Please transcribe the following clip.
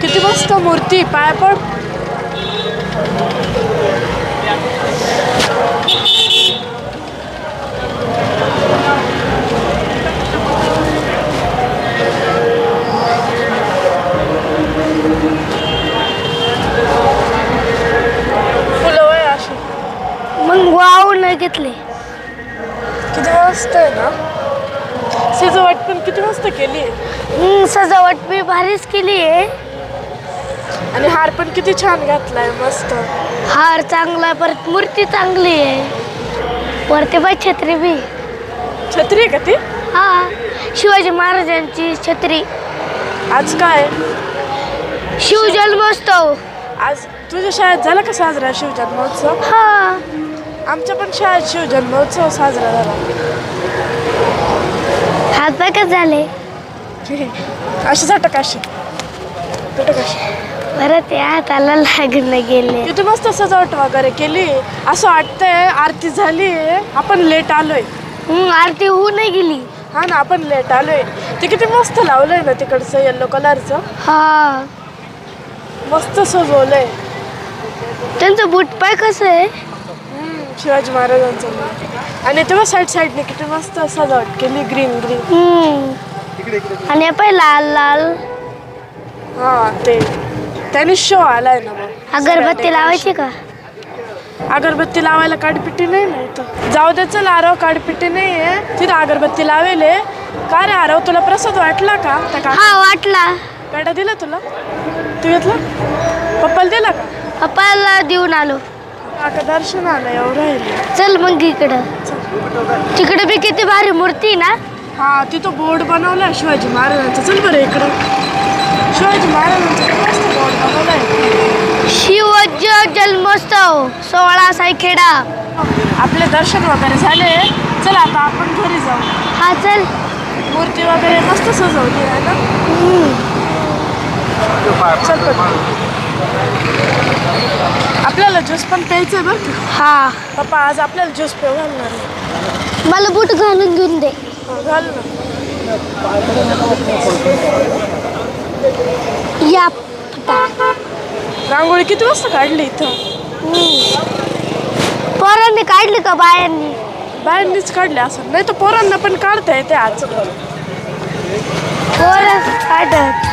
किती मस्त मूर्ती पाय अशी. मग वाव नाही घेतले. किती मस्त आहे ना. सजावट पण किती मस्त केली. हम्म, सजावट मी भारीच केली आहे. आणि हार पण किती छान घातलाय मस्त. हार चांगला परत मूर्ती चांगली आहे. वरती बाई छत्री बी. छत्री आहे का ती? हा शिवाजी महाराजांची छत्री. आज काय? शिवजन्मोत्सव आज तुझ्या शाळेत झाला का साजरा शिवजन्मोत्सव? हा. आमच्या पण शाळेत शिवजन्मोत्सव साजरा झाला. पाय झाले? अशी झटक अशी. झटक अशी. बरं ते हाताला लागून गेले. किती मस्त सजावट वगैरे केली. असं वाटतंय आरती झाली. आपण लेट आलोय. हम्म, आरती होऊ नाही गेली. हा ना आपण लेट आलोय. ते किती मस्त लावलंय ना तिकडचं येल्लो कलरचं हा. मस्त सजवलंय. त्यांचं बूट पाय कसं आहे? शिवाजी महाराजांचं आणि तेव्हा साईड साईडने किती मस्त सजावट केली ग्रीन ग्रीन. आणि पाय लाल लाल. हा ते. त्याने शो आलाय ना मग अगरबत्ती लावायची का? अगरबत्ती लावायला काडपिट्टी नाही ना इथं. जाऊ दे चल आरव काडपिट्टी नाही आहे तिथं अगरबत्ती लावेले. का रे आरव तुला प्रसाद वाटला का? त्या का हा वाटला. पेढा दिला तुला? तू घेतला? पप्पाला दिला का? पप्पाला देऊन आलो. काका दर्शन आलं एवढं आहे चल मग इकडं. तिकडे बी किती भारी मूर्ती ना? हा तिथं बोर्ड बनवलाय शिवाजी महाराजांचा. चल बरं इकडं. शिवाजी महाराजांचा मस्त बोर्ड बनवलाय. शिवज जन्मोत्सव सोळा सायखेडा. आपले दर्शन वगैरे झाले. चल आता आपण घरी जाऊ. हा चल. मूर्ती वगैरे मस्त सजवली आहे ना? चल पण आपल्याला ज्यूस पण प्यायचं आहे बरं का? हा. पप्पा आज आपल्याला ज्यूस पिऊ घालणार आहे. मला बूट घालून घेऊन दे. हा, घाल ना. या पप्पा. रांगोळी किती वाजता काढली इथं? पोरांनी काढली का बायांनी? बायांनीच काढली असं. नाही तर पोरांना पण काढता येते आज. पोरं काढत.